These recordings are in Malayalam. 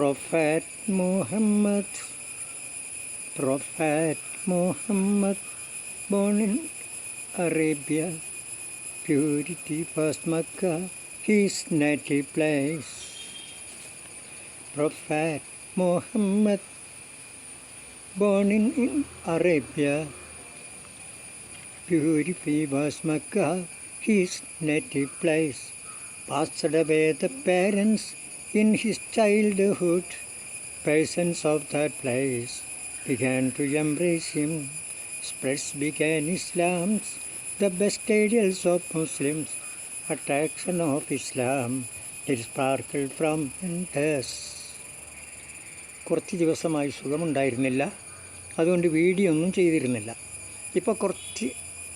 Prophet Muhammad, Prophet Muhammad, born in Arabia, purity past Makkah, his native place. Prophet Muhammad, born in, in Arabia, purity was Makkah, his native place. Passed away the parents in his childhood. Peasants of that place began to embrace him. Spreads began Islam's, the best ideals of Muslims. Attraction of Islam did sparkle from us. കുറച്ച് ദിവസമായി സുഖമുണ്ടായിരുന്നില്ല അതുകൊണ്ട് വീഡിയോ ഒന്നും ചെയ്തിരുന്നില്ല ഇപ്പോൾ കുറച്ച്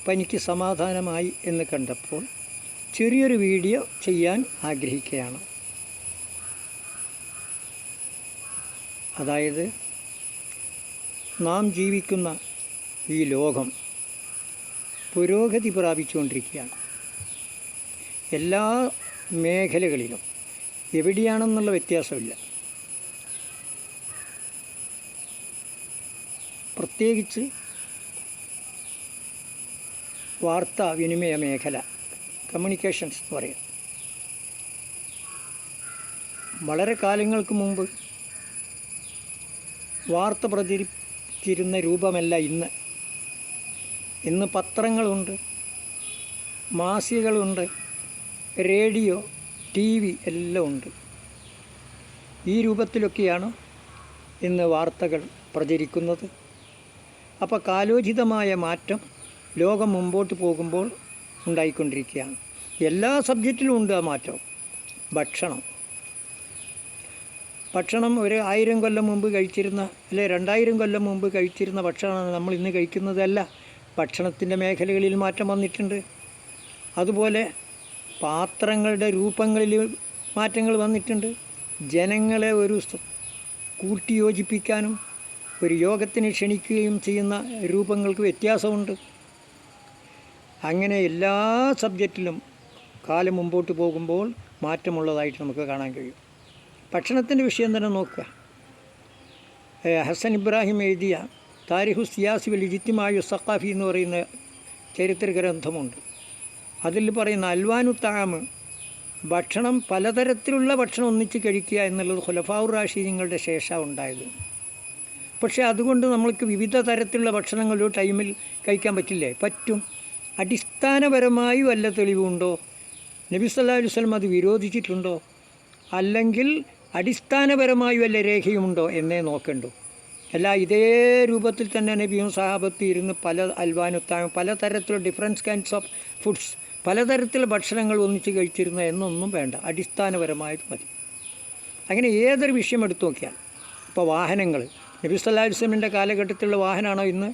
പനിക്ക് സമാധാനമായി എന്ന് കണ്ടപ്പോൾ ചെറിയൊരു വീഡിയോ ചെയ്യാൻ ആഗ്രഹിക്കുകയാണ് അതായത് നാം ജീവിക്കുന്ന ഈ ലോകം പുരോഗതി പ്രാപിച്ചുകൊണ്ടിരിക്കുകയാണ്. എല്ലാ മേഖലകളിലും എവിടെയാണെന്നുള്ള വ്യത്യാസമില്ല. പ്രത്യേകിച്ച് വാർത്താ വിനിമയ മേഖല കമ്മ്യൂണിക്കേഷൻസ് എന്ന് പറയും. വളരെ കാലങ്ങൾക്ക് മുമ്പ് വാർത്ത പ്രചരിച്ചിരുന്ന രൂപമല്ല ഇന്ന്. ഇന്ന് പത്രങ്ങളുണ്ട് മാസികകളുണ്ട് റേഡിയോ ടി വി എല്ലാം ഉണ്ട്. ഈ രൂപത്തിലൊക്കെയാണ് ഇന്ന് വാർത്തകൾ പ്രചരിക്കുന്നത്. അപ്പോൾ കാലോചിതമായ മാറ്റം ലോകം മുമ്പോട്ട് പോകുമ്പോൾ ഉണ്ടായിക്കൊണ്ടിരിക്കുകയാണ്. എല്ലാ സബ്ജക്റ്റിലും ഉണ്ട് ആ മാറ്റം. ഭക്ഷണം. ഭക്ഷണം ഒരു ആയിരം കൊല്ലം മുമ്പ് കഴിച്ചിരുന്ന അല്ലെ രണ്ടായിരം കൊല്ലം മുമ്പ് കഴിച്ചിരുന്ന ഭക്ഷണമാണ് നമ്മൾ ഇന്ന് കഴിക്കുന്നതല്ല. ഭക്ഷണത്തിന്റെ മേഖലകളിൽ മാറ്റം വന്നിട്ടുണ്ട്. അതുപോലെ പാത്രങ്ങളുടെ രൂപങ്ങളിൽ മാറ്റങ്ങൾ വന്നിട്ടുണ്ട്. ജനങ്ങളെ ഒരു കൂട്ടിയോജിപ്പിക്കാനും ഒരു യോഗത്തിന് ക്ഷണിക്കുകയും ചെയ്യുന്ന രൂപങ്ങൾക്ക് വ്യത്യാസമുണ്ട്. അങ്ങനെ എല്ലാ സബ്ജക്റ്റിലും കാലം മുമ്പോട്ട് പോകുമ്പോൾ മാറ്റമുള്ളതായിട്ട് നമുക്ക് കാണാൻ കഴിയും. ഭക്ഷണത്തിന്റെ വിഷയം തന്നെ നോക്കുക. ഹസൻ ഇബ്രാഹിം എഴുതിയ താരിഹു സിയാസി വൽ ഇജിത്തിമായു സഖാഫി എന്ന് പറയുന്ന ചരിത്ര ഗ്രന്ഥമുണ്ട്. അതിൽ പറയുന്ന അൽവാനു താമ് ഭക്ഷണം പലതരത്തിലുള്ള ഭക്ഷണം ഒന്നിച്ച് കഴിക്കുക എന്നുള്ളത് ഖുലഫാവുർ റാഷീദിങ്ങളുടെ ശേഷം ഉണ്ടായത്. പക്ഷേ അതുകൊണ്ട് നമ്മൾക്ക് വിവിധ തരത്തിലുള്ള ഭക്ഷണങ്ങൾ ഒരു ടൈമിൽ കഴിക്കാൻ പറ്റില്ലേ? പറ്റും. അടിസ്ഥാനപരമായി വല്ല തെളിവുണ്ടോ? നബി സല്ലല്ലാഹു അലൈഹി വസല്ലം അത് വിരോധിച്ചിട്ടുണ്ടോ? അല്ലെങ്കിൽ അടിസ്ഥാനപരമായി വല്ല രേഖയുമുണ്ടോ എന്നേ നോക്കണ്ടു. അല്ല ഇതേ രൂപത്തിൽ തന്നെ നബിയും സഹാബത്തും ഇരുന്ന് പല അൽവാനുത്തായും പലതരത്തിലുള്ള ഡിഫറൻസ് കൈൻഡ്സ് ഓഫ് ഫുഡ്സ് പലതരത്തിലുള്ള ഭക്ഷണങ്ങൾ ഒന്നിച്ച് കഴിച്ചിരുന്ന എന്നൊന്നും വേണ്ട. അടിസ്ഥാനപരമായിട്ട് മതി. അങ്ങനെ ഏതൊരു വിഷയം എടുത്തു നോക്കിയാൽ ഇപ്പോൾ വാഹനങ്ങൾ. നബി വസല്ലമിന്റെ കാലഘട്ടത്തിലുള്ള വാഹനമാണോ ഇന്ന്?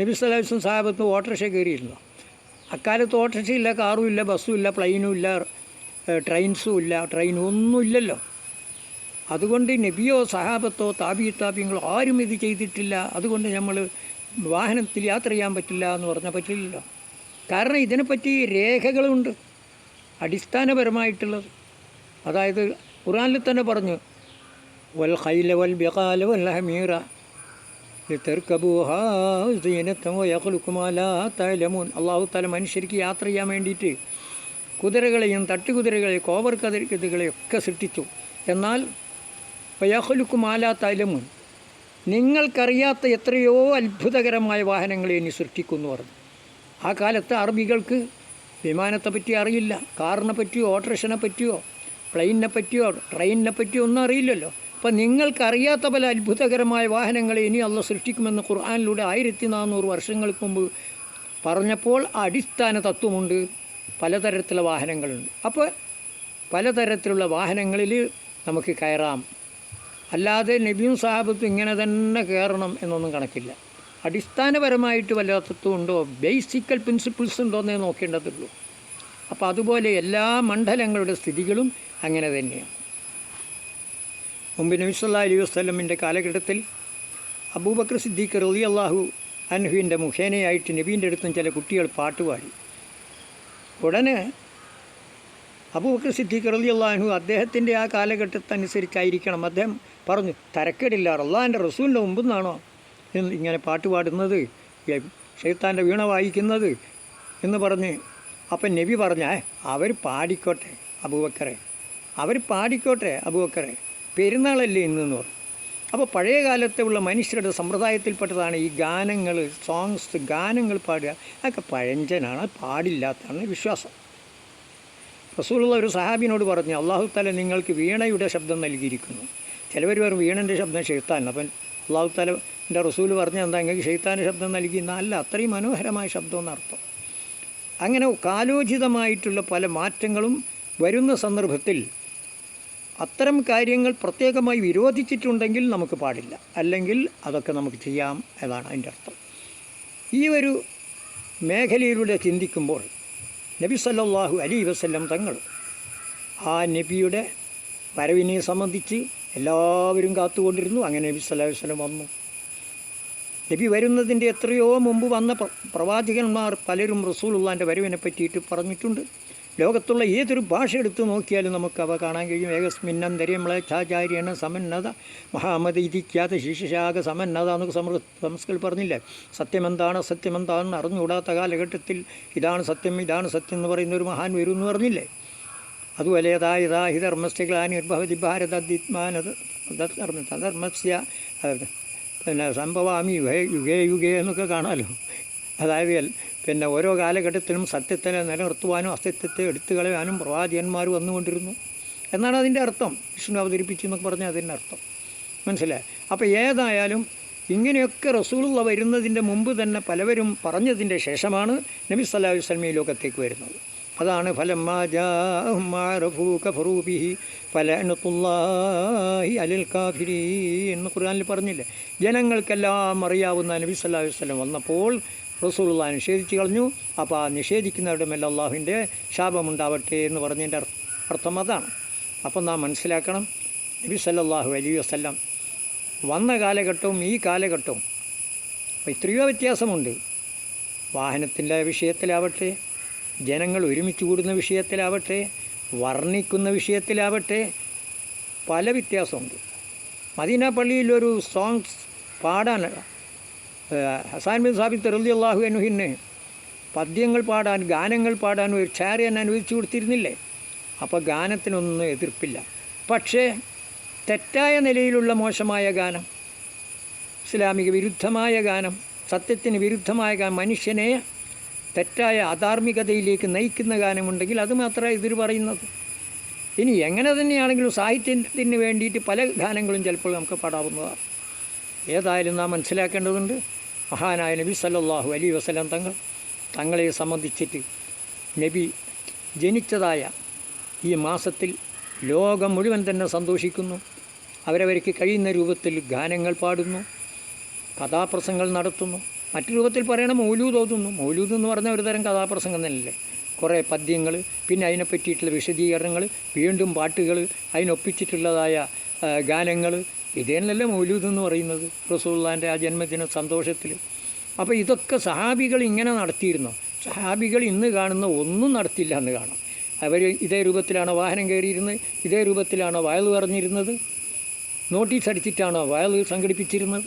നബി വസല്ലം സാഹബത്ത് ഓട്ടോറിക്ഷ കയറിയിരുന്നോ? അക്കാലത്ത് ഓട്ടോറിക്ഷ ഇല്ല കാറും ഇല്ല ബസ്സും ഇല്ല പ്ലെയിനും ഇല്ല ട്രെയിൻസും ഇല്ല ട്രെയിനും ഒന്നും ഇല്ലല്ലോ. അതുകൊണ്ട് നബിയോ സഹാബത്തോ താബി താബിങ്ങളോ ആരും ഇത് ചെയ്തിട്ടില്ല. അതുകൊണ്ട് നമ്മൾ വാഹനത്തിൽ യാത്ര ചെയ്യാൻ പറ്റില്ല എന്ന് പറഞ്ഞാൽ പറ്റില്ലല്ലോ. കാരണം ഇതിനെപ്പറ്റി രേഖകളുണ്ട്. അടിസ്ഥാനപരമായിട്ടുള്ളത്. അതായത് ഖുറാനിൽ തന്നെ പറഞ്ഞു വൽ ഖൈല വൽ ബിഖാല വൽ ഹമീറ ലിതർക്കബൂഹാ അള്ളാഹു തല മനുഷ്യർക്ക് യാത്ര ചെയ്യാൻ വേണ്ടിയിട്ട് കുതിരകളെയും തട്ടുകുതിരകളെയും കോവർ കതിരകളെയും ഒക്കെ സൃഷ്ടിച്ചു. എന്നാൽ വയഹലുക്കും തലമുൻ നിങ്ങൾക്കറിയാത്ത എത്രയോ അത്ഭുതകരമായ വാഹനങ്ങളെ ഇനി സൃഷ്ടിക്കുന്നു പറഞ്ഞു. ആ കാലത്ത് അറബികൾക്ക് വിമാനത്തെ പറ്റി അറിയില്ല. കാറിനെ പറ്റിയോ ഓട്ടോറിക്ഷനെ പറ്റിയോ പ്ലെയിനിനെ പറ്റിയോ ട്രെയിനിനെ പറ്റിയോ ഒന്നും അറിയില്ലല്ലോ. അപ്പം നിങ്ങൾക്കറിയാത്ത പല അത്ഭുതകരമായ വാഹനങ്ങളെ ഇനി അള്ള സൃഷ്ടിക്കുമെന്ന് ഖുർആാനിലൂടെ ആയിരത്തി നാനൂറ് വർഷങ്ങൾക്ക് മുമ്പ് പറഞ്ഞപ്പോൾ അടിസ്ഥാന തത്വമുണ്ട്. പലതരത്തിലുള്ള വാഹനങ്ങളുണ്ട്. അപ്പോൾ പലതരത്തിലുള്ള വാഹനങ്ങളിൽ നമുക്ക് കയറാം. അല്ലാതെ നബിയും സാഹബത്തും ഇങ്ങനെ തന്നെ കയറണം എന്നൊന്നും കണക്കില്ല. അടിസ്ഥാനപരമായിട്ട് വല്ലാത്തത്വം ഉണ്ടോ? ബേസിക്കൽ പ്രിൻസിപ്പിൾസ് ഉണ്ടോ എന്നേ നോക്കേണ്ടതുള്ളൂ. അപ്പോൾ അതുപോലെ എല്ലാ മണ്ഡലങ്ങളുടെ സ്ഥിതികളും അങ്ങനെ തന്നെയാണ്. മുമ്പ് നബി സല്ലല്ലാഹു അലൈഹി വസ്ലമിന്റെ കാലഘട്ടത്തിൽ അബൂബക്കർ സിദ്ദീഖ് റലി അള്ളാഹു അൻഹുവിന്റെ മുഖേനയായിട്ട് നബീന്റെ അടുത്തും ചില കുട്ടികൾ പാട്ടുപാടി ഉടനെ അബൂബക്കർ സിദ്ദീഖ് റളിയല്ലാഹു അദ്ദേഹത്തിന്റെ ആ കാലഘട്ടത്തനുസരിച്ചായിരിക്കണം. അദ്ദേഹം പറഞ്ഞു തരക്കേടില്ല അള്ളാഹിന്റെ റസൂലിന്റെ മുമ്പ് നിന്നാണോ ഇങ്ങനെ പാട്ട് പാടുന്നത് ഷെയ്ത്താന്റെ വീണ വായിക്കുന്നത് എന്ന് പറഞ്ഞ് അപ്പം നബി പറഞ്ഞാൽ അവർ പാടിക്കോട്ടെ അബൂബക്കറെ അവർ പാടിക്കോട്ടെ അബൂബക്കറെ പെരുന്നാളല്ലേ ഇന്ന് എന്ന് പറഞ്ഞു. അപ്പോൾ പഴയ കാലത്തെ ഉള്ള മനുഷ്യരുടെ സമ്പ്രദായത്തിൽപ്പെട്ടതാണ് ഈ ഗാനങ്ങൾ സോങ്സ് ഗാനങ്ങൾ പാടുക. അതൊക്കെ പഴഞ്ചനാണ് പാടില്ലാത്തതാണ് വിശ്വാസം. റസൂലുള്ള ഒരു സഹാബിനോട് പറഞ്ഞു അള്ളാഹു താല നിങ്ങൾക്ക് വീണയുടെ ശബ്ദം നൽകിയിരിക്കുന്നു. ചിലവർ പറയും വീണന്റെ ശബ്ദം ഷെയ്ത്താൻ അപ്പം അള്ളാഹു താലന്റെ റസൂൽ പറഞ്ഞ എന്താ നിങ്ങൾക്ക് ഷെയ്ത്താന്റെ ശബ്ദം നൽകി അല്ല അത്രയും മനോഹരമായ ശബ്ദം എന്നർത്ഥം അങ്ങനെ കാലോചിതമായിട്ടുള്ള പല മാറ്റങ്ങളും വരുന്ന സന്ദർഭത്തിൽ അത്തരം കാര്യങ്ങൾ പ്രത്യേകമായി വിരോധിച്ചിട്ടുണ്ടെങ്കിൽ നമുക്ക് പാടില്ല. അല്ലെങ്കിൽ അതൊക്കെ നമുക്ക് ചെയ്യാം എന്നാണ് അതിന്റെ അർത്ഥം. ഈ ഒരു മേഖലയിലൂടെ ചിന്തിക്കുമ്പോൾ നബി സല്ലാഹു അലി വസ്ല്ലം തങ്ങൾ ആ നബിയുടെ വരവിനെ സംബന്ധിച്ച് എല്ലാവരും കാത്തുകൊണ്ടിരുന്നു. അങ്ങനെ നബി സല്ലല്ലാഹു വസ്ലം വന്നു. നബി വരുന്നതിന്റെ എത്രയോ മുമ്പ് വന്ന പ്ര- പ്രവാചകന്മാർ പലരും റസൂലുള്ളാന്റെ വരവിനെ പറ്റിയിട്ട് പറഞ്ഞിട്ടുണ്ട്. ലോകത്തുള്ള ഏതൊരു ഭാഷ എടുത്തു നോക്കിയാലും നമുക്ക് അവ കാണാൻ കഴിയും. ഏകസ്മിന്നന്തര്യമ്മളെ ചാചാര്യണ സമന്നത മഹാമതി ഇതിക്കാത്ത ശിശുശാഖ സമന്നത എന്നൊക്കെ സമൃ സംസ്കൃതി പറഞ്ഞില്ലേ? സത്യമെന്താണ് സത്യമെന്താണെന്ന് അറിഞ്ഞുകൂടാത്ത കാലഘട്ടത്തിൽ ഇതാണ് സത്യം ഇതാണ് സത്യം എന്ന് പറയുന്ന ഒരു മഹാൻ വരും എന്ന് പറഞ്ഞില്ലേ? അതുപോലെ യഥാ യഥാ ഹി ധർമ്മസ്ഥികളാനിർഭവതി ഭാരതദ്വിത്മാനത് ധർമ്മസ്യ പിന്നെ സംഭവാമി യുഗേ യുഗേ എന്നൊക്കെ കാണാമല്ലോ അതായത് പിന്നെ ഓരോ കാലഘട്ടത്തിലും സത്യത്തെ നിലനിർത്തുവാനും അസത്യത്തെ എടുത്തു കളയാനും പ്രവാചകന്മാർ വന്നുകൊണ്ടിരുന്നു. എന്നാണ് അതിന്റെ അർത്ഥം. വിഷ്ണു അവതരിപ്പിച്ചു എന്നൊക്കെ പറഞ്ഞാൽ അതിന്റെ അർത്ഥം. മനസ്സിലായി? അപ്പോൾ ഏതായാലും ഇങ്ങനെയൊക്കെ റസൂളുള്ള വരുന്നതിന്റെ മുമ്പ് തന്നെ പലവരും പറഞ്ഞതിന്റെ ശേഷമാണ് നബി സല്ലാഹു വസല്ലം ലോകത്തേക്ക് വരുന്നത്. അതാണ് ഫലം അലിൽ കാഫിരി എന്ന് ഖുർആാനിൽ പറഞ്ഞില്ലേ? ജനങ്ങൾക്കെല്ലാം അറിയാവുന്ന നബി സല്ലല്ലാഹു അലൈഹി വസല്ലം വന്നപ്പോൾ റസൂലുള്ള നിഷേധിച്ച് കളഞ്ഞു. അപ്പോൾ ആ നിഷേധിക്കുന്നവരുടെ മേലെ അള്ളാഹുവിന്റെ ശാപമുണ്ടാവട്ടെ എന്ന് പറഞ്ഞതിന്റെ അർത്ഥം അതാണ്. അപ്പം നാം മനസ്സിലാക്കണം നബി സല്ലാഹു അലി വസല്ലം വന്ന കാലഘട്ടവും ഈ കാലഘട്ടവും എത്രയോ വ്യത്യാസമുണ്ട്. വാഹനത്തിന്റെ വിഷയത്തിലാവട്ടെ ജനങ്ങൾ ഒരുമിച്ച് കൂടുന്ന വിഷയത്തിലാവട്ടെ വർണിക്കുന്ന വിഷയത്തിലാവട്ടെ പല വ്യത്യാസമുണ്ട്. മദീന പള്ളിയിലൊരു സോങ്സ് പാടാൻ ഹസാൻ ബിൻ സാബിത്ത് റലി അള്ളാഹു അനുഹിന് പദ്യങ്ങൾ പാടാൻ ഗാനങ്ങൾ പാടാൻ ഒരു ചാരിയൻ അനുവദിച്ചു കൊടുത്തിരുന്നില്ലേ? അപ്പോൾ ഗാനത്തിനൊന്നും എതിർപ്പില്ല. പക്ഷേ തെറ്റായ നിലയിലുള്ള മോശമായ ഗാനം ഇസ്ലാമിക വിരുദ്ധമായ ഗാനം സത്യത്തിന് വിരുദ്ധമായ ഗാനം മനുഷ്യനെ തെറ്റായ അധാർമികതയിലേക്ക് നയിക്കുന്ന ഗാനമുണ്ടെങ്കിൽ അത് മാത്രമേ എതിർ പറയുന്നത്. ഇനി എങ്ങനെ തന്നെയാണെങ്കിലും സാഹിത്യത്തിന് വേണ്ടിയിട്ട് പല ഗാനങ്ങളും ചിലപ്പോൾ നമുക്ക് പാടാവുന്നതാണ്. ഏതായാലും നാം മനസ്സിലാക്കേണ്ടതുണ്ട്. മഹാനായ നബി സല്ലാഹു അലി വസ്ലാം തങ്ങൾ തങ്ങളെ സംബന്ധിച്ചിട്ട് നബി ജനിച്ചതായ ഈ മാസത്തിൽ ലോകം മുഴുവൻ തന്നെ സന്തോഷിക്കുന്നു. അവരവർക്ക് കഴിയുന്ന രൂപത്തിൽ ഗാനങ്ങൾ പാടുന്നു കഥാപ്രസംഗങ്ങൾ നടത്തുന്നു. മറ്റു രൂപത്തിൽ പറയണ മൗലൂദ് ഓതുന്നു. മൗലൂദ് എന്ന് പറഞ്ഞാൽ ഒരു തരം കഥാപ്രസംഗം തന്നെയല്ലേ? കുറേ പദ്യങ്ങൾ പിന്നെ അതിനെ പറ്റിയിട്ടുള്ള വിശദീകരണങ്ങൾ വീണ്ടും പാട്ടുകൾ അതിനൊപ്പിച്ചിട്ടുള്ളതായ ഗാനങ്ങൾ ഇതേനല്ലേ മൗലൂദ് എന്ന് പറയുന്നത്? റസൂള്ളാന്റെ ആ ജന്മദിന സന്തോഷത്തിൽ അപ്പോൾ ഇതൊക്കെ സഹാബികൾ ഇങ്ങനെ നടത്തിയിരുന്നു? സഹാബികൾ ഇന്ന് കാണുന്ന ഒന്നും നടത്തില്ല എന്ന് കാണാം. അവർ ഇതേ രൂപത്തിലാണോ വാഹനം കയറിയിരുന്നത്? ഇതേ രൂപത്തിലാണോ വയൽ പറഞ്ഞിരുന്നത് നോട്ടീസ് അടിച്ചിട്ടാണോ വയൽ സംഘടിപ്പിച്ചിരുന്നത്?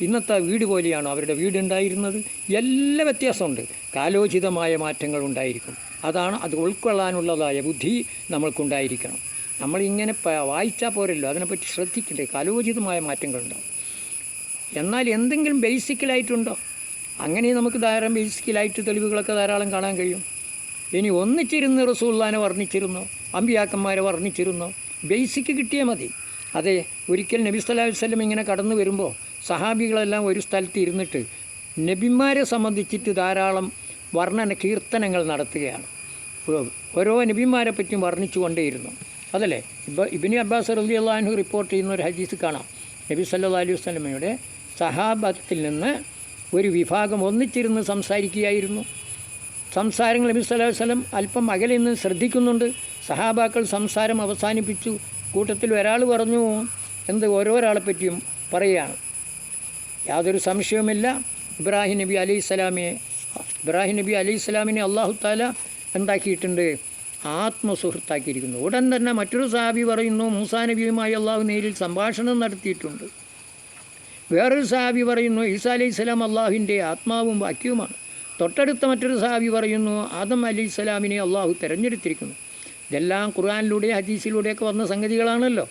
ഇന്നത്തെ വീട് പോലെയാണോ അവരുടെ വീടുണ്ടായിരുന്നത് എല്ലാ വ്യത്യാസമുണ്ട്. കാലോചിതമായ മാറ്റങ്ങൾ ഉണ്ടായിരിക്കും. അതാണ് അത് ഉൾക്കൊള്ളാനുള്ളതായ ബുദ്ധി നമ്മൾക്കുണ്ടായിരിക്കണം. നമ്മളിങ്ങനെ വായിച്ചാൽ പോരല്ലോ. അതിനെപ്പറ്റി ശ്രദ്ധിക്കണ്ടേ. കലോചിതമായ മാറ്റങ്ങളുണ്ടാവും. എന്നാൽ എന്തെങ്കിലും ബേസിക്കലായിട്ടുണ്ടോ? അങ്ങനെ നമുക്ക് ധാരാളം ബേസിക്കലായിട്ട് തെളിവുകളൊക്കെ ധാരാളം കാണാൻ കഴിയും. ഇനി ഒന്നിച്ചിരുന്ന് റസൂള്ളാനെ വർണിച്ചിരുന്നോ? അമ്പിയാക്കന്മാരെ വർണിച്ചിരുന്നോ? ബേസിക്ക് കിട്ടിയാൽ മതി. അതെ ഒരിക്കൽ നബി അലൈഹി വസല്ലം ഇങ്ങനെ കടന്നു വരുമ്പോൾ സഹാബികളെല്ലാം ഒരു സ്ഥലത്ത് ഇരുന്നിട്ട് നബിമാരെ സംബന്ധിച്ചിട്ട് ധാരാളം വർണന കീർത്തനങ്ങൾ നടത്തുകയാണ്. ഓരോ നബിമാരെ പറ്റിയും വർണിച്ചു കൊണ്ടേയിരുന്നു. അതല്ലേ? ഇപ്പോൾ ഇബിനി അബ്ബാസ് റലി അള്ളാഹു റിപ്പോർട്ട് ചെയ്യുന്ന ഒരു ഹദീസ് കാണാം. നബി സല്ലല്ലാഹു അലൈഹി വസ്ലമയുടെ സഹാബത്തിൽ നിന്ന് ഒരു വിഭാഗം ഒന്നിച്ചിരുന്ന് സംസാരിക്കുകയായിരുന്നു. സംസാരങ്ങൾ നബി സല്ലാ വസ്ലം അല്പം അകലെ നിന്ന് ശ്രദ്ധിക്കുന്നുണ്ട്. സഹാബാക്കൾ സംസാരം അവസാനിപ്പിച്ചു. കൂട്ടത്തിൽ ഒരാൾ പറഞ്ഞു എന്ത് ഓരോരാളെ പറ്റിയും പറയുകയാണ്. യാതൊരു സംശയവുമില്ല. ഇബ്രാഹിം നബി അലൈഹി സ്വലാമിയെ ഇബ്രാഹിം നബി അലൈഹി സ്വലാമിനെ അള്ളാഹു താല എന്താക്കിയിട്ടുണ്ട്? ആത്മസുഹൃത്താക്കിയിരിക്കുന്നു. ഉടൻ തന്നെ മറ്റൊരു സാബി പറയുന്നു മൂസാ നബിയുമായി അള്ളാഹു നേരിൽ സംഭാഷണം നടത്തിയിട്ടുണ്ട്. വേറൊരു സാബി പറയുന്നു ഈസാ അലൈഹി സ്വലാം അള്ളാഹുവിന്റെ ആത്മാവും വാക്യവുമാണ്. തൊട്ടടുത്ത മറ്റൊരു സാബി പറയുന്നു ആദം അലൈഹി സ്വലാമിനെ അള്ളാഹു തിരഞ്ഞെടുത്തിരിക്കുന്നു. ഇതെല്ലാം ഖുർആാനിലൂടെ ഹദീസിലൂടെയൊക്കെ വന്ന സംഗതികളാണല്ലോ.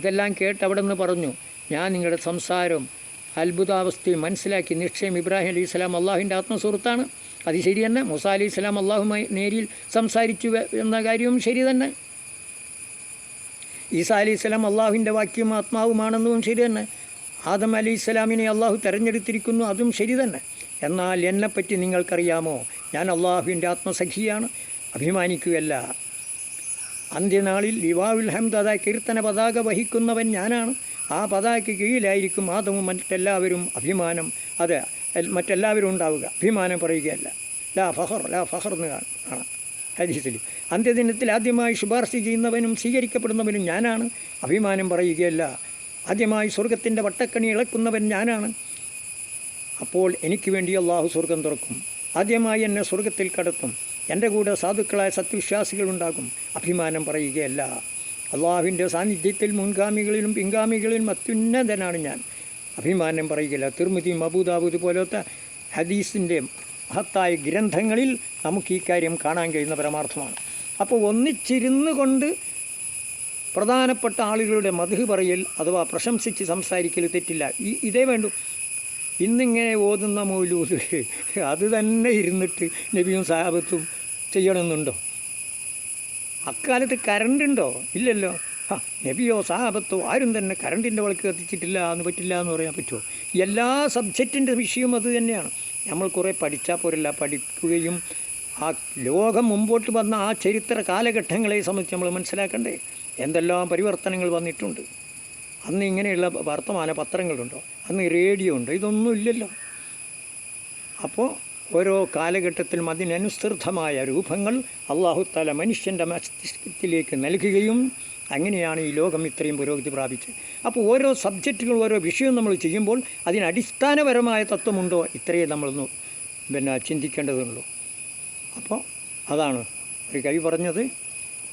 ഇതെല്ലാം കേട്ട് അവിടെ നിന്ന് പറഞ്ഞു ഞാൻ നിങ്ങളുടെ സംസാരം അത്ഭുതാവസ്ഥയും മനസ്സിലാക്കി നിശ്ചയം ഇബ്രാഹിം അലൈഹി സ്വലാം അള്ളാഹുവിന്റെ ആത്മസുഹൃത്താണ്. അത് ശരി തന്നെ. മുസ ഇസ്ലാം അള്ളാഹു നേരിൽ സംസാരിച്ചു എന്ന കാര്യവും ശരി തന്നെ. ഈസാ അലി ഇസ്ലാം അള്ളാഹുവിന്റെ വാക്യവും ആത്മാവുമാണെന്നും ശരി തന്നെ. ആദം അലി ഇസ്ലാമിനെ അള്ളാഹു തിരഞ്ഞെടുത്തിരിക്കുന്നു അതും ശരി തന്നെ. എന്നാൽ എന്നെപ്പറ്റി നിങ്ങൾക്കറിയാമോ? ഞാൻ അള്ളാഹുവിന്റെ ആത്മസഖിയാണ്. അഭിമാനിക്കുകയല്ല. അന്ത്യനാളിൽ ലിവാവുൽ ഹംദ് അതാ കീർത്തന പതാക വഹിക്കുന്നവൻ ഞാനാണ്. ആ പതാകയ്ക്ക് കീഴിലായിരിക്കും ആദവും മറ്റെല്ലാവരും അഭിമാനം. അത് മറ്റെല്ലാവരും ഉണ്ടാവുക. അഭിമാനം പറയുകയല്ല. ലാ ഫഹർ ലാ ഫഹർ എന്ന് കാണാം. ഹരീസിൽ അന്ത്യദിനത്തിൽ ആദ്യമായി ശുപാർശ ചെയ്യുന്നവനും സ്വീകരിക്കപ്പെടുന്നവനും ഞാനാണ്. അഭിമാനം പറയുകയല്ല. ആദ്യമായി സ്വർഗത്തിന്റെ വട്ടക്കണി ഇളക്കുന്നവൻ ഞാനാണ്. അപ്പോൾ എനിക്ക് വേണ്ടി അള്ളാഹു സ്വർഗം തുറക്കും. ആദ്യമായി എന്നെ സ്വർഗത്തിൽ കടത്തും. എന്റെ കൂടെ സാധുക്കളായ സത്യവിശ്വാസികളുണ്ടാകും അഭിമാനം പറയുകയല്ല. അള്ളാഹുവിന്റെ സാന്നിധ്യത്തിൽ മുൻഗാമികളിലും പിൻഗാമികളിലും അത്യുന്നതനാണ് ഞാൻ. അഭിമാനം പറയുകയില്ല. തിർമിതി മബൂദാബൂദ് പോലത്തെ ഹദീസിന്റെ മഹത്തായ ഗ്രന്ഥങ്ങളിൽ നമുക്ക് ഈ കാര്യം കാണാൻ കഴിയുന്ന പരമാർത്ഥമാണ്. അപ്പോൾ ഒന്നിച്ചിരുന്നു കൊണ്ട് പ്രധാനപ്പെട്ട ആളുകളുടെ മധു പറയൽ അഥവാ പ്രശംസിച്ച് സംസാരിക്കൽ തെറ്റില്ല. ഈ ഇതേ വേണ്ടു. ഇന്നിങ്ങനെ ഓതുന്ന മൗലൂദ് അത് തന്നെ ഇരുന്നിട്ട് നബിയും സാഹബത്തും ചെയ്യണമെന്നുണ്ടോ? അക്കാലത്ത് കരണ്ടുണ്ടോ? ഇല്ലല്ലോ. നബിയോ സാബത്തോ ആരും തന്നെ കറണ്ടിന്റെ വിളക്ക് കത്തിച്ചിട്ടില്ല എന്ന് പറ്റില്ല എന്ന് പറയാൻ പറ്റുമോ? എല്ലാ സബ്ജക്റ്റിന്റെ വിഷയവും അത് തന്നെയാണ്. നമ്മൾ കുറേ പഠിച്ചാൽ പോരല്ല പഠിക്കുകയും ആ ലോകം മുമ്പോട്ട് വന്ന ആ ചരിത്ര കാലഘട്ടങ്ങളെ സംബന്ധിച്ച് നമ്മൾ മനസ്സിലാക്കണ്ടേ? എന്തെല്ലാം പരിവർത്തനങ്ങൾ വന്നിട്ടുണ്ട്? അന്ന് ഇങ്ങനെയുള്ള വർത്തമാന പത്രങ്ങളുണ്ടോ? അന്ന് റേഡിയോ ഉണ്ടോ? ഇതൊന്നും ഇല്ലല്ലോ. അപ്പോൾ ഓരോ കാലഘട്ടത്തിലും അതിനനുസൃതമായ രൂപങ്ങൾ അള്ളാഹുത്താല മനുഷ്യന്റെ മസ്തിഷ്കത്തിലേക്ക് നൽകുകയും അങ്ങനെയാണ് ഈ ലോകം ഇത്രയും പുരോഗതി പ്രാപിച്ചത് അപ്പോൾ ഓരോ സബ്ജക്റ്റുകളും ഓരോ വിഷയവും നമ്മൾ ചെയ്യുമ്പോൾ അതിന് അടിസ്ഥാനപരമായ തത്വമുണ്ടോ ഇത്രയേ നമ്മളൊന്ന് പിന്നെ ചിന്തിക്കേണ്ടതുള്ളൂ അപ്പോൾ അതാണ് ഒരു കവി പറഞ്ഞത്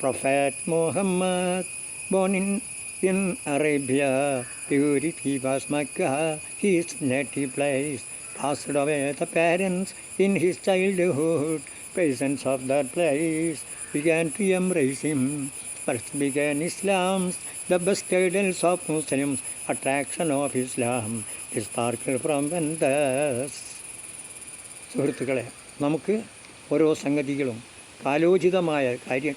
prophet Muhammad born in in in Arabia purity was Mecca his native place passed away the parents in his childhood. Peasants of that place began to embrace him. Began Islam, the best guidance of Muslims, attraction of Islam, is sparkle from thus. സുഹൃത്തുക്കളെ നമുക്ക് ഓരോ സംഗതികളും കാലോചിതമായ കാര്യം.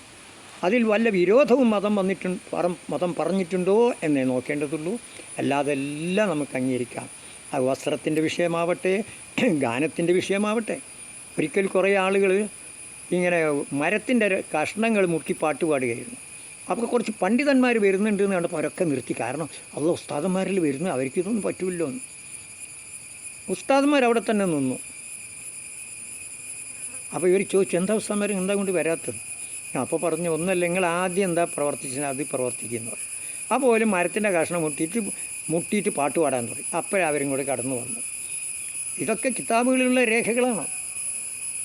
അതിൽ വല്ല വിരോധവും മതം വന്നിട്ടുണ്ട് മതം പറഞ്ഞിട്ടുണ്ടോ എന്നേ നോക്കേണ്ടതുള്ളൂ. അല്ലാതെ എല്ലാം നമുക്ക് അംഗീകരിക്കാം. അത് വസ്ത്രത്തിന്റെ വിഷയമാവട്ടെ ഗാനത്തിന്റെ വിഷയമാവട്ടെ. ഒരിക്കൽ കുറേ ആളുകൾ ഇങ്ങനെ മരത്തിന്റെ കഷ്ണങ്ങൾ മുക്കി പാട്ട് പാടുകയായിരുന്നു അപ്പോൾ കുറച്ച് പണ്ഡിതന്മാർ വരുന്നുണ്ട് എന്ന് കണ്ടപ്പോൾ അവരൊക്കെ നിർത്തി. കാരണം അത് ഉസ്താദന്മാരിൽ വരുന്നു അവർക്ക് ഇതൊന്നും പറ്റൂല്ലോ എന്ന്. ഉസ്താദന്മാർ അവിടെ തന്നെ നിന്നു. അപ്പോൾ ഇവർ ചോദിച്ചു എന്താ ഉസ്താദന്മാർ എന്താ കൊണ്ട് വരാത്തത്? അപ്പോൾ പറഞ്ഞു ഒന്നല്ല നിങ്ങൾ ആദ്യം എന്താ പ്രവർത്തിച്ചത്? അത് പ്രവർത്തിക്കുന്നു. അപ്പോൾ പോലും മരത്തിന്റെ കഷ്ണം മുട്ടിയിട്ട് മുട്ടിയിട്ട് പാട്ട് പാടാൻ തുടങ്ങി. അപ്പോഴേ അവരും കൂടി കടന്നു വന്നു. ഇതൊക്കെ കിതാബുകളിലുള്ള രേഖകളാണ്.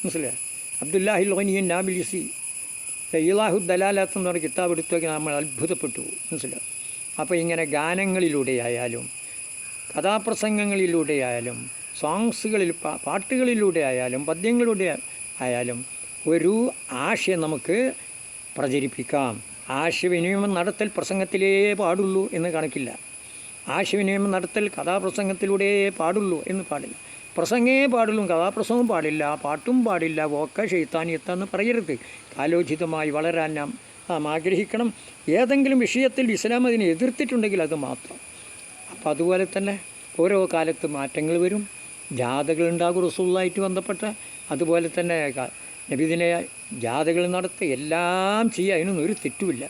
മനസ്സിലായി? അബ്ദുല്ലാഹിൽ ലോനിയൻ നാബിലിസി. ഇലാഹു ദലാലാത്ത് എന്ന് പറഞ്ഞ കിതാബ് എടുത്തൊക്കെ നമ്മൾ അത്ഭുതപ്പെട്ടു. പോകും. മനസ്സിലായോ? അപ്പോൾ ഇങ്ങനെ ഗാനങ്ങളിലൂടെയായാലും കഥാപ്രസംഗങ്ങളിലൂടെയായാലും സോങ്സുകളിൽ പാട്ടുകളിലൂടെ ആയാലും പദ്യങ്ങളിലൂടെ ആയാലും ഒരു ആശയം നമുക്ക് പ്രചരിപ്പിക്കാം. ആശയവിനിമയം നടത്തൽ പ്രസംഗത്തിലേ പാടുള്ളൂ എന്ന് കണക്കില്ല. ആശയവിനിമയം നടത്തൽ കഥാപ്രസംഗത്തിലൂടെ പാടുള്ളൂ എന്ന് പാടില്ല. പ്രസംഗേ പാടുള്ളൂ കഥാപ്രസംഗവും പാടില്ല പാട്ടും പാടില്ല ഒക്കെ ഷെയ്ത്താനിയത്താന്ന് പറയരുത്. കാലോചിതമായി വളരാൻ നാം നാം ആഗ്രഹിക്കണം. ഏതെങ്കിലും വിഷയത്തിൽ ഇസ്ലാം അതിനെ എതിർത്തിട്ടുണ്ടെങ്കിൽ അത് മാത്രം. അപ്പോൾ അതുപോലെ തന്നെ ഓരോ കാലത്ത് മാറ്റങ്ങൾ വരും. ജാഥകൾ ഉണ്ടാകും റസൂളായിട്ട് ബന്ധപ്പെട്ട. അതുപോലെ തന്നെ നബിദിനെ ജാഥകൾ നടത്തുക എല്ലാം ചെയ്യുക അതിനൊന്നും ഒരു തെറ്റുമില്ല.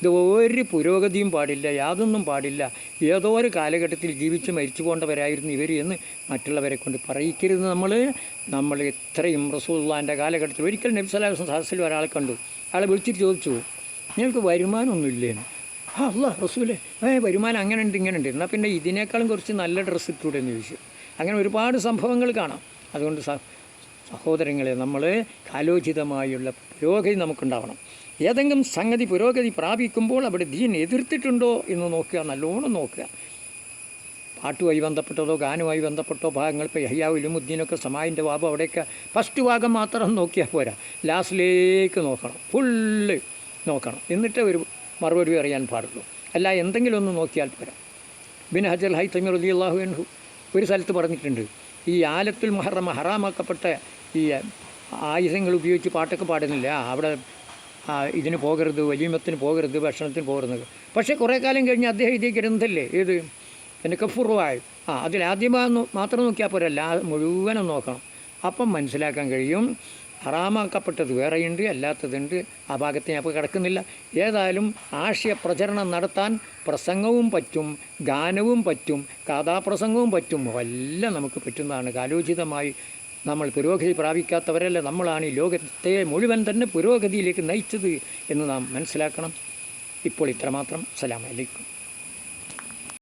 ഇത് ഒരു പുരോഗതിയും പാടില്ല യാതൊന്നും പാടില്ല. ഏതോ ഒരു കാലഘട്ടത്തിൽ ജീവിച്ച് മരിച്ചു പോകേണ്ടവരായിരുന്നു ഇവർ എന്ന് മറ്റുള്ളവരെ കൊണ്ട് പറയിക്കരുത് നമ്മൾ നമ്മൾ ഇത്രയും റസൂള്ളാന്റെ കാലഘട്ടത്തിൽ ഒരിക്കൽ നബി സലാഹു സഹസിൽ ഒരാളെ കണ്ടു. അയാളെ വിളിച്ചിട്ട് ചോദിച്ചു നിങ്ങൾക്ക് വരുമാനമൊന്നുമില്ലേന്ന് ആ അല്ല റസൂലെ ഏ വരുമാനം അങ്ങനെ ഉണ്ട് ഇങ്ങനെ ഉണ്ട്. എന്നാൽ പിന്നെ ഇതിനേക്കാളും കുറച്ച് നല്ല ഡ്രസ്സ് ഇട്ടൂടെ എന്ന് ചോദിച്ചു. അങ്ങനെ ഒരുപാട് സംഭവങ്ങൾ കാണാം. അതുകൊണ്ട് സഹോദരങ്ങളെ നമ്മൾ കാലോചിതമായുള്ള പുരോഗതി നമുക്കുണ്ടാവണം. ഏതെങ്കിലും സംഗതി പുരോഗതി പ്രാപിക്കുമ്പോൾ അവിടെ ദീൻ എതിർത്തിട്ടുണ്ടോ എന്ന് നോക്കുക നല്ലോണം നോക്കുക. പാട്ടുമായി ബന്ധപ്പെട്ടതോ ഗാനവുമായി ബന്ധപ്പെട്ടോ ഭാഗങ്ങൾ ഇപ്പോൾ ഹയ്യാവുലുമുദ്ദീനൊക്കെ സമായിന്റെ വാബ അവിടെയൊക്കെ ഫസ്റ്റ് ഭാഗം മാത്രം നോക്കിയാൽ പോരാ. ലാസ്റ്റിലേക്ക് നോക്കണം ഫുള്ള് നോക്കണം. എന്നിട്ട് ഒരു മറുപടി അറിയാൻ പാടുള്ളൂ. അല്ല എന്തെങ്കിലും ഒന്ന് നോക്കിയാൽ പോരാ. ബിൻ ഹജർ ഹൈ തമീർ അലി അള്ളാഹു എൻഹു ഒരു സ്ഥലത്ത് പറഞ്ഞിട്ടുണ്ട് ഈ ആലത്തുൽ മഹറമ ഹറാമാക്കപ്പെട്ട ഈ ആയുധങ്ങൾ ഉപയോഗിച്ച് പാട്ടൊക്കെ പാടുന്നില്ല? അവിടെ ഇതിന് പോകരുത് വലിയമത്തിന് പോകരുത് ഭക്ഷണത്തിന് പോകരുത്. പക്ഷേ കുറേ കാലം കഴിഞ്ഞ് അദ്ദേഹം ഇതേ ഗ്രന്ഥല്ലേ ഏത്? എന്റെ കഫുറുവായി. ആ അതിൽ ആദ്യമായി മാത്രം നോക്കിയാൽ പോരല്ല മുഴുവനും നോക്കണം. അപ്പം മനസ്സിലാക്കാൻ കഴിയും ഹറാമാക്കപ്പെട്ടത് വേറെയുണ്ട് അല്ലാത്തതുണ്ട് ആ ഭാഗത്ത് ഞാൻ കിടക്കുന്നില്ല. ഏതായാലും ആശയ പ്രചരണം നടത്താൻ പ്രസംഗവും പറ്റും ഗാനവും പറ്റും കഥാപ്രസംഗവും പറ്റും എല്ലാം നമുക്ക് പറ്റുന്നതാണ്. കാലോചിതമായി നമ്മൾ പുരോഗതി പ്രാപിക്കാത്തവരല്ല? നമ്മളാണ് ഈ ലോകത്തെ മുഴുവൻ തന്നെ പുരോഗതിയിലേക്ക് നയിച്ചത് എന്ന് നാം മനസ്സിലാക്കണം. ഇപ്പോൾ ഇത്രമാത്രം. സലാം അലൈക്കും.